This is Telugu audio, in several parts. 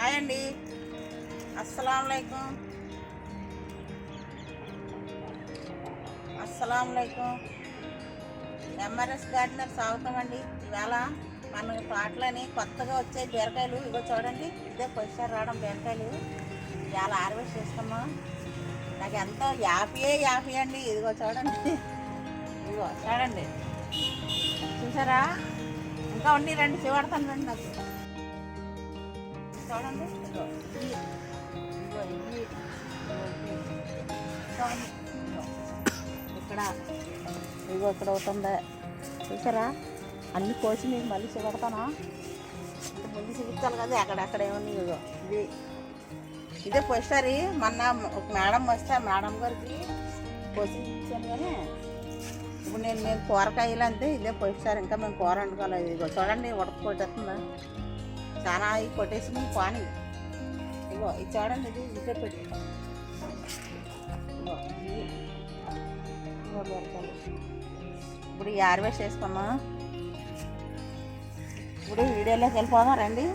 హాయ్ అండి. అస్సలంకం అస్సలంకం ఎంఆర్ఎస్ గార్డెనర్ స్వాగతం అండి ఇవాళ మన తోటలోని కొత్తగా వచ్చే బీరకాయలు ఇగో చూడండి ఇదే పొజిషన్ రావడం బీరకాయలు. ఇవాళ హార్వెస్ట్ చేస్తాము నాకు ఎంతో యాపీయే యాపీ అండి. ఇదిగో చూడండి. ఇదిగో చూడండి. చూసారా? ఇంకా ఉండి రండి చూడతాను రండి నాకు. చూడండి ఇక్కడ ఇదిగో ఇక్కడ ఒకటి ఉంది చూసారా? అన్ని కోసి మీకు మళ్ళీ చూపెడతానా? ఇంకా ముందు చూపించాలి కదా అక్కడక్కడ ఏమన్నా ఇదిగో. ఇది ఇదే పోస్టరీ. మొన్న ఒక మేడం వస్తే ఆ మేడం గారికి కోసి ఇచ్చాను కానీ ఇప్పుడు నేను మేము కూరకాయలు అంతే ఇదే పోస్టారు. ఇంకా మేము కూర వండుకోలేదు. ఇదిగో చూడండి ఉడక కొట్టేస్తుందా చాలా అయి కొట్టేసి మేము పాని ఇగో ఇది చూడండి ఇది. ఇదే పెట్టి ఇప్పుడు ఈ హార్వెస్ట్ చేస్తామా? ఇప్పుడు వీడియోలోకి వెళ్ళిపోదాం రండి.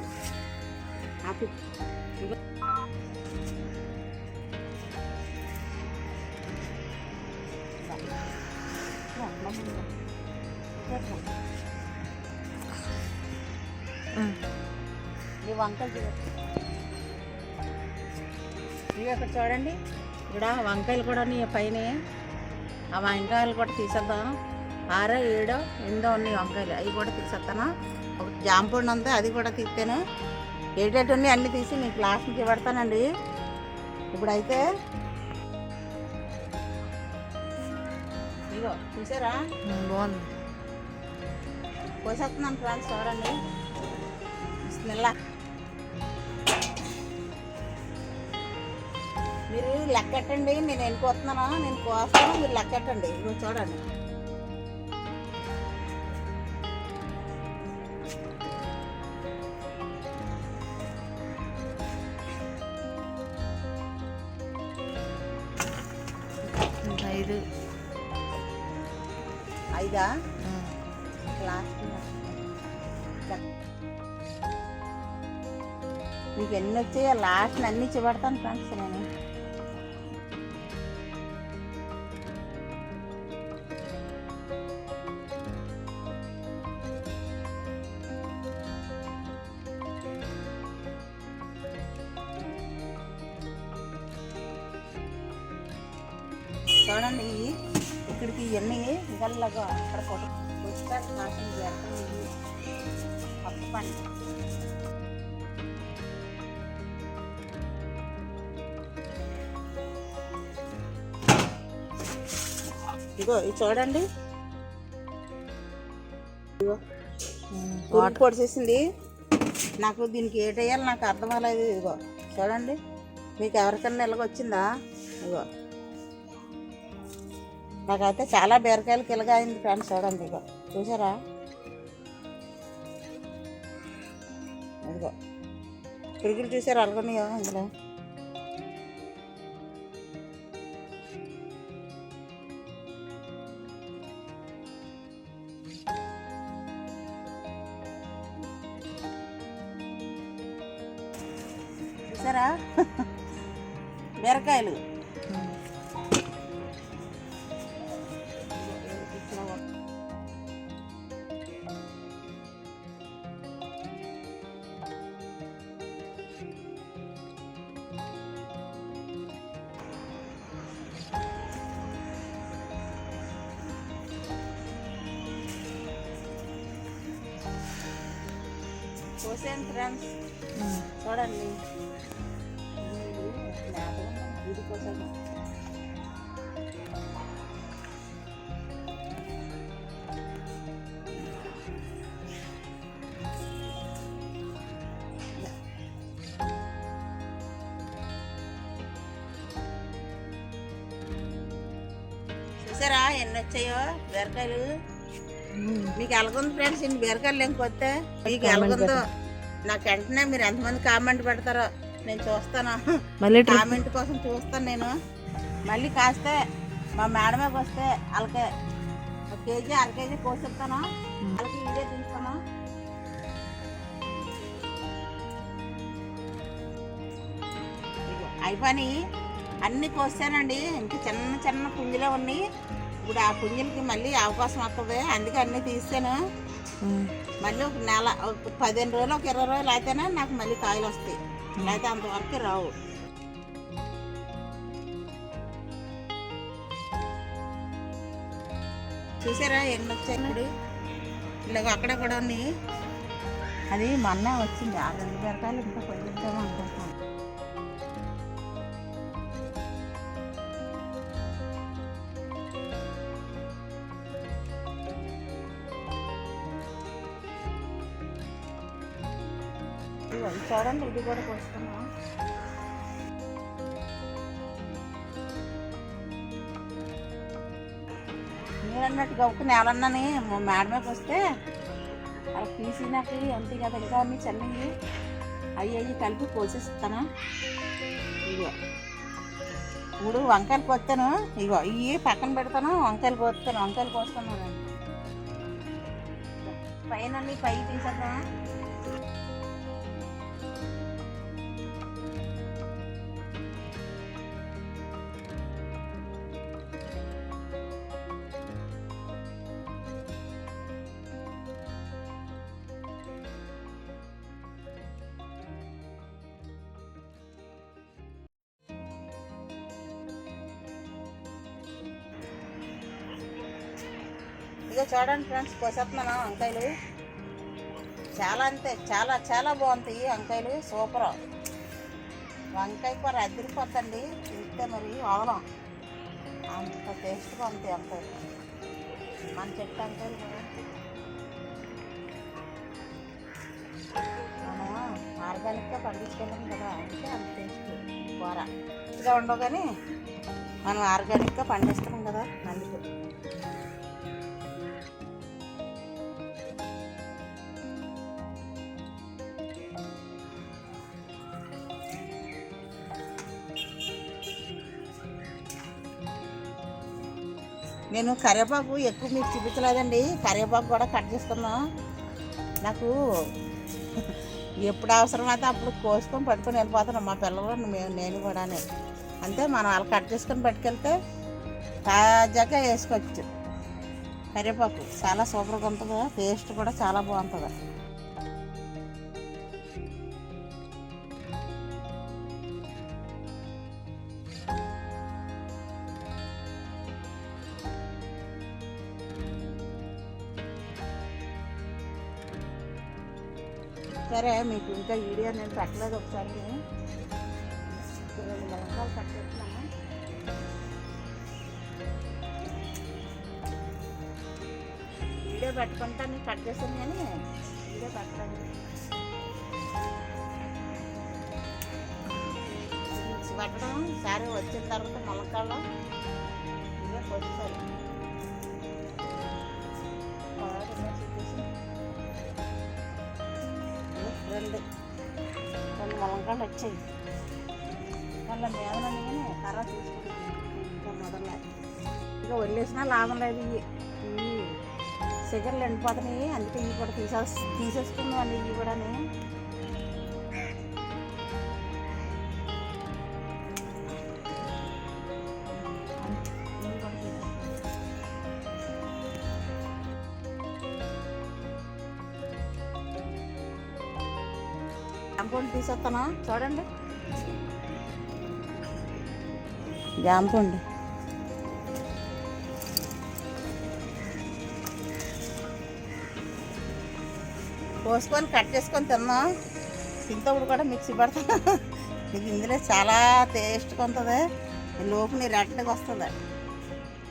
ఆపి. ఈ ఇవి ఇక్కడ చూడండి. ఇక్కడ వంకాయలు కూడా ఉన్నాయి పైన. ఆ వంకాయలు కూడా తీసేద్దాం. ఆరో ఏడో ఎనిమిదో ఉన్నాయి వంకాయలు. అవి కూడా తీసేస్తాను. ఒక జాంపండు ఉంది అది కూడా తీస్తాను. ఏటేటి ఉన్నాయి అన్నీ తీసి మీకు లాస్ట్కి పెడతానండి. ఇప్పుడైతే ఇగో చూసారా? బాగుంది. కోసేస్తున్నాను ఫ్రెండ్స్ చూడండి. బిస్మిల్లా. మీరు లెక్కెట్టండి నేను ఎన్నుకోతున్నాను నేను కోస్తాను మీరు లెక్కెట్టండి. ఇవి చూడండి. ఐదు. ఐదా? లాస్ట్ మీకు ఎన్ని వచ్చాయో లాస్ట్ అన్ని చూపెడతాను ఫ్రెండ్స్ నేను. చూడండి ఇవి ఇక్కడికి ఇవన్నీ గల్లగా అక్కడ కొట్టు నాశనం చేస్తాం ఇవి. ఇగో ఇది చూడండి. ఇగో పురుగు పొడిచేసింది. నాకు దీనికి ఏటేయాలి నాకు అర్థం అవ్వలేదు ఇదిగో. చూడండి. మీకు ఎవరికన్నా ఇలాగొచ్చిందా ఇగో నాకైతే చాలా బీరకాయలు కిలగా అయింది ఫ్రెండ్స్ చూడండి ఇగో. చూసారా? ఇదిగో. పురుగులు చూసారు? అలాగనియో ఇందులో? కోసాను ఫ్రెండ్స్ చూడండి. ఇది కోసాను చూసారా ఎన్ని వచ్చాయో బీరకాయలు? మీకు ఎలాగుంది ఫ్రెండ్స్? ఇన్ని బీరకాయలు ఇంకొస్తే మీకు ఎలాగుందో? నాకు వెంటనే మీరు ఎంతమంది కామెంట్ పెడతారో నేను చూస్తాను. మళ్ళీ కామెంట్ కోసం చూస్తాను నేను. మళ్ళీ కాస్తే మా మేడమేకి వస్తే వాళ్ళకి ఒక కేజీ అర కేజీ కోసిస్తాను వాళ్ళకి ఇదే తీస్తాను అయిపోయి అన్ని కోసానండి. ఇంకా చిన్న చిన్న పుంజులే ఉన్నాయి. ఇప్పుడు ఆ పుంజులకి మళ్ళీ అవకాశం వస్తుంది అందుకే అన్నీ తీసాను ఉమ్. మళ్ళీ ఒక నెల ఒక పదిహేను రోజులు ఒక ఇరవై రోజులు అయితేనే నాకు మళ్ళీ కాయలు వస్తాయి. లేకపోతే అంతవరకు రావు. చూసారా ఎన్ని వచ్చాయి ఇప్పుడు? ఇలాగ అక్కడ కూడా ఉన్నాయి. అది మొన్న వచ్చింది. ఆ రెండు బెరకాయలు ఇంకా పొందుతామో చూడండి ఇది కూడా కోసుకున్నాం మీరు అన్నట్టు గౌకు నేలన్నాని మేడ వస్తే అలా పీసినట్టు అంతే కదా ఇంకా చెన్నవి అవి అవి కలిపి కోసేస్తాను. ఇగో ఇప్పుడు వంకాయలు కోస్తాను. ఇగో ఇవి పక్కన పెడతాను. వంకాయలు కోస్తాను. వంకాయలు కోస్తాను. పైన పై తీసేద్దాం ఇదిగో చూడండి ఫ్రెండ్స్ కోసేస్తున్నాను వంకాయలు. చాలా అంతే చాలా చాలా బాగుంటాయి వంకాయలు. సూపర్. వంకాయ కూర అదిరిపోద్దండి. తింటే మరి అవలం అంత టేస్ట్గా ఉంటాయి వంకాయలు మన చెట్టు వంకాయలు కూడా మనం ఆర్గానిక్గా పండించుకోలేము కదా. అంటే అంత టేస్ట్ కూర. ఇదిగా ఉండవు కానీ మనం ఆర్గానిక్గా పండిస్తున్నాం కదా. అందుకు. నేను కరివేపాకు ఎక్కువ మీకు చూపించలేదండి. కరివేపాకు కూడా కట్ చేసుకున్నాం నాకు ఎప్పుడు అవసరమైతే అప్పుడు కోసుకొని పట్టుకొని వెళ్ళిపోతున్నాం మా పిల్లలు మేము నేను కూడానే. అంతే మనం అలా కట్ చేసుకొని పట్టుకెళ్తే తాజాగా వేసుకోవచ్చు. కరివేపాకు చాలా సూపర్గా ఉంటుంది టేస్ట్ కూడా చాలా బాగుంటుంది. సరే మీకు ఇంకా వీడియో నేను పెట్టలేదు ఒకసారి. రెండు ములక్కాయలు కట్టేస్తున్నాను వీడియో పెట్టుకుంటా నేను కట్ చేశాను కానీ వీడియో పెట్టలేదు. పెట్టడం సరే వచ్చిన తర్వాత ములక్కాయలు ఇదే కొట్టాలి రెండు. రెండు ములంకాయలు వచ్చాయి. మళ్ళీ మేదనని కర్ర తీసుకుంటాను ఇంకా ఇంకా వదిలేసినా లాభం లేదు ఇవి. ఇవి సిగర్లు ఎండిపోతున్నాయి. అందుకే ఇవి కూడా తీసేస్ తీసేసుకున్నామండి ఇవి కూడా జాంపండు తీసేస్తానా చూడండి. జాంపండు కోసుకొని కట్ చేసుకొని తిన్నాం. తింటప్పుడు కూడా మిక్సీ పడతా. ఇది ఇందులో చాలా టేస్ట్గా ఉంటుంది. లోపు నీ రెట్టగా వస్తుంది.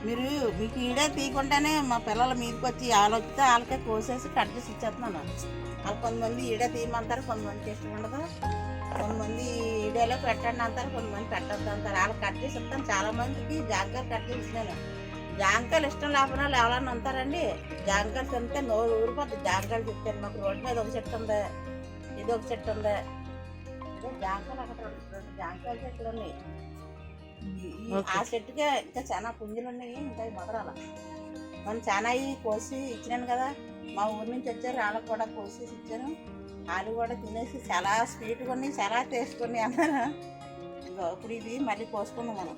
మీరు మీకు ఈడే తీయకుండానే మా పిల్లలు మీదకి వచ్చి ఆలోచితే వాళ్ళకే కోసేసి కట్ చేసి ఇచ్చేస్తున్నాను. వాళ్ళు కొంతమంది ఈడే తీయమంటారు కొంతమందికి ఇష్టం ఉండదు. కొంతమంది ఈడేలో పెట్టండి అంటారు కొంతమంది పెట్టద్దు అంటారు. వాళ్ళు కట్ చేసి ఇస్తాను చాలా మందికి జాంకాయలు కట్ చేసి ఇస్తున్నాను. జాంకాయలు ఇష్టం లేకుండా ఎవరన్నా ఉంటారండి. జాంకాయలు తింటే నోరు ఊరిపోద్ది. జాంకాయలు చెప్తాను మాకు రోడ్డు మీద ఒక చెట్టు ఉంది. ఇది ఒక చెట్టు ఉంది. జాంకాయలు అక్కడ జాంకాయల చెట్లు ఉన్నాయి. ఆ చెట్టుకే ఇంకా చాలా పుంజులు ఉన్నాయి. ఇంకా మొదలాల మనం చాలా కోసి ఇచ్చినాను కదా. మా ఊరి నుంచి వచ్చారు వాళ్ళకి కూడా కోసేసి ఇచ్చాను వాళ్ళు కూడా తినేసి చాలా స్వీట్గా ఉన్నాయి చాలా టేస్ట్ కొన్ని అన్నారు? ఇప్పుడు ఇది మళ్ళీ కోసుకుందాం మనం.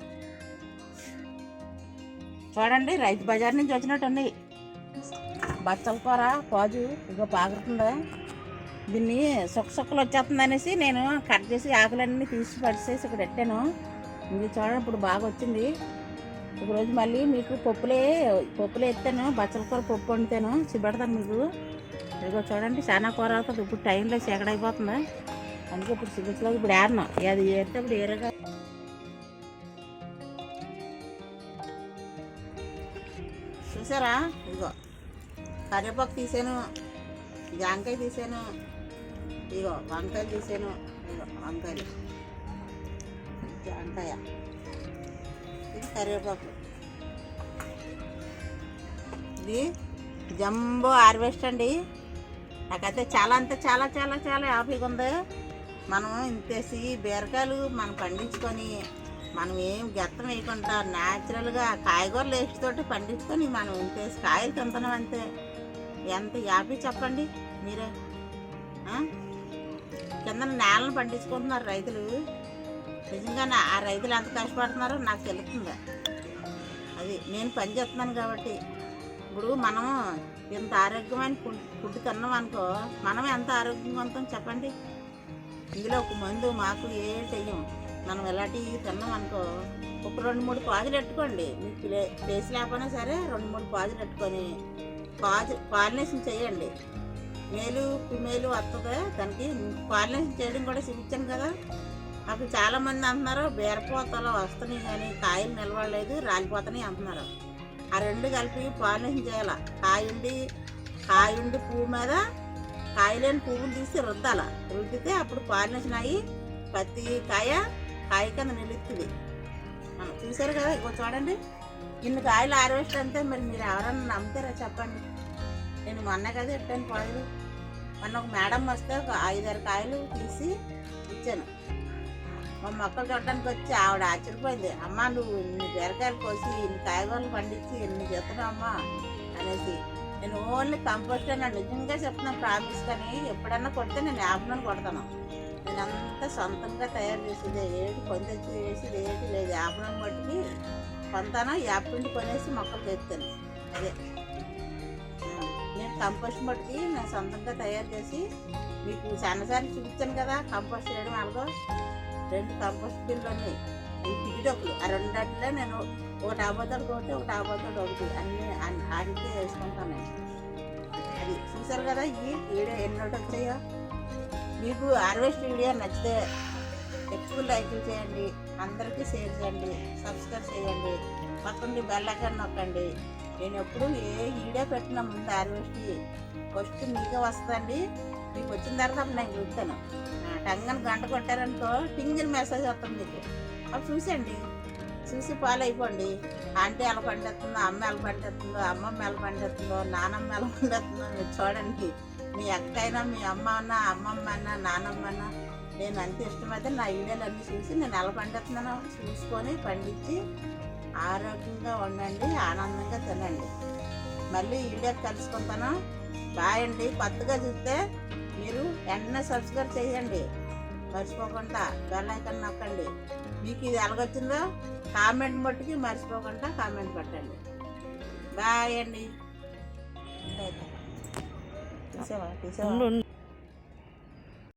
చూడండి రైతు బజార్ నుంచి వచ్చినట్టు ఉన్నాయి బచ్చల కూర కాజు ఇగో పాగుతుందా దీన్ని సుక్క సుక్కలు వచ్చేస్తుంది అనేసి నేను కట్ చేసి ఆకులన్నీ తీసి పడిసేసి ఇక్కడ పెట్టాను. ఇది చూడండి ఇప్పుడు బాగా వచ్చింది. ఒకరోజు మళ్ళీ మీకు పప్పులే పప్పులే ఎత్తాను బచ్చల కూర పప్పు వండుతాను. చూపెడతాను మీకు. ఇదిగో చూడండి చాలా కూర అవుతుంది. ఇప్పుడు టైంలో చీకడైపోతుందా అందుకే ఇప్పుడు సిగ్గులో ఇప్పుడు ఏరినాం అది ఏరితే ఇప్పుడు ఏరగా. చూసారా? ఇదిగో. కరివేపాకు తీసాను. జాంకాయ తీసాను. ఇదిగో వంకాయలు తీసాను. ఇదిగో వంకాయలు. జాంకాయ. ఇది కరివేపాకు. ఇది జంబో హార్వెస్ట్ అండి. నాకైతే చాలా అంటే చాలా చాలా చాలా హ్యాపీగా ఉంది. మనం ఇంతేసి బీరకాయలు మనం పండించుకొని మనం ఏం గెత్తం వేయకుండా న్యాచురల్గా కాయగూరలు వేసుతోటి పండించుకొని మనం ఇంతేసి కాయలు తింటున్నాం అంతే. ఎంత హ్యాపీ చెప్పండి మీరే. కింద నేలను పండించుకుంటున్నారు రైతులు. నిజంగానే ఆ రైతులు ఎంత కష్టపడుతున్నారో నాకు తెలుస్తుంది. అది నేను పని చేస్తున్నాను కాబట్టి. ఇప్పుడు మనము ఇంత ఆరోగ్యమైన ఫుడ్ ఫుడ్ తిన్నాం అనుకో మనం ఎంత ఆరోగ్యవంతం చెప్పండి? ఇందులో ఒక మందు మాకు ఏ చెయ్యం మనం ఇలాంటివి తిన్నాం అనుకో ఒక రెండు మూడు పాజులు పెట్టుకోండి. మీకు ప్లే ప్లేస్ లేకపోయినా సరే రెండు మూడు పాజులు పెట్టుకొని పాజు పాలినేషన్ చేయండి. మేలు ఫిమేలు వస్తుంది దానికి పాలినేషన్ చేయడం కూడా చూపించాను కదా. అప్పుడు చాలామంది అంటున్నారు బీరపోతలు వస్తున్నాయి కానీ కాయలు నిలవలేదు రాలిపోతున్నాయి అంటున్నారు. ఆ రెండు కలిపి పాలినేషన్ చేయాలి? కాయుండి కాయుండి పువ్వు మీద కాయలేని పువ్వులు తీసి రుద్దాల. రుద్దితే అప్పుడు పాలినేషన్ అయ్యి ప్రతి కాయ కాయ కింద నిలుస్తుంది. చూసారు కదా ఇగో చూడండి. ఇన్ని కాయలు హార్వెస్ట్ అంటే మరి మీరు ఎవరన్నా నమ్ముతారా చెప్పండి. నేను మొన్న కదా ఇట్టాను కాయలు మొన్న ఒక మేడం వస్తే ఒక ఐదారు కాయలు తీసి ఇచ్చాను. మా మొక్కలు చూడడానికి వచ్చి ఆవిడ ఆశ్చర్యపోయింది. అమ్మ నువ్వు ఇన్ని బీరకాయలు కోసి ఇన్ని కాయగూరలు పండించి ఇన్ని చెప్తున్నావమ్మా అనేసి. నేను ఓన్లీ కంపోస్ట్ అని నిజంగా చెప్తున్నాను ప్రామిస్ కానీ ఎప్పుడన్నా కొడితే నేను యాభై కొడతాను. నేను అంతా సొంతంగా తయారు చేసేది ఏది కొందెచ్చి వేసేది ఏది లేదు. యాభై బట్టి కొంతాను యాపిండి కొనేసి మొక్కలు తెస్తాను. అదే. నేను కంపోస్ట్ మట్టుకి నేను సొంతంగా తయారు చేసి మీకు సన్నసారి చూపించాను కదా కంపోస్ట్ చేయడం అలాగో రెండు కంపోస్ట్ బిల్లు ఉన్నాయి. ఈ పిడిడొక్కులు ఆ రెండాటిలో నేను ఒకటి ఆబోతాడు ఒకటి ఒకటి ఆబోతాడు ఒకటి అన్ని అన్ని- ఆడితే వేసుకుంటాను నేను. అది చూసారు కదా ఈ వీడియో ఎన్ని ఒకటి వచ్చాయో? మీకు హార్వెస్ట్ వీడియో నచ్చితే ఎక్కువ లైక్లు చేయండి అందరికీ షేర్ చేయండి సబ్స్క్రైబ్ చేయండి పక్కన బెల్ ఐకాన్ నొక్కండి. నేను ఎప్పుడు ఏ వీడియో పెట్టినా ముందు హార్వెస్ట్ ఫస్ట్ మీకే వస్తుంది మీకు వచ్చిన తర్వాత నేను చూస్తాను. టంగని గంట కొట్టారనుకో టింగిని మెసేజ్ వస్తుంది మీకు. అప్పుడు చూసండి చూసి పాలైపోండి ఆంటీ ఎలా పండిస్తుందో అమ్మ ఎలా పండిస్తుందో అమ్మమ్మ ఎలా పండిస్తుందో నానమ్మ ఎలా పండిస్తుందో మీరు చూడండి. మీ అక్క అయినా మీ అమ్మ అన్నా అమ్మమ్మ అన్నా నానమ్మ అన్నా నేను అంత ఇష్టమైతే నా వీడియోలు అన్నీ చూసి నేను ఎలా పండిస్తున్నానో చూసుకొని పండించి ఆరోగ్యంగా ఉండండి ఆనందంగా తినండి. మళ్ళీ ఈ వీడియో కలుసుకుంటాను. బాయ్ అండి. కొత్తగా చూస్తే మీరు వెంటనే సబ్స్క్రైబ్ చేయండి. మర్చిపోకుండా బెల్ ఐకన్ నొక్కండి. మీకు ఇది ఎలాగొచ్చిందో కామెంట్ మట్టుకి మర్చిపోకుండా కామెంట్ పెట్టండి. బాయ్ అండి. తీసావా? తీసావా?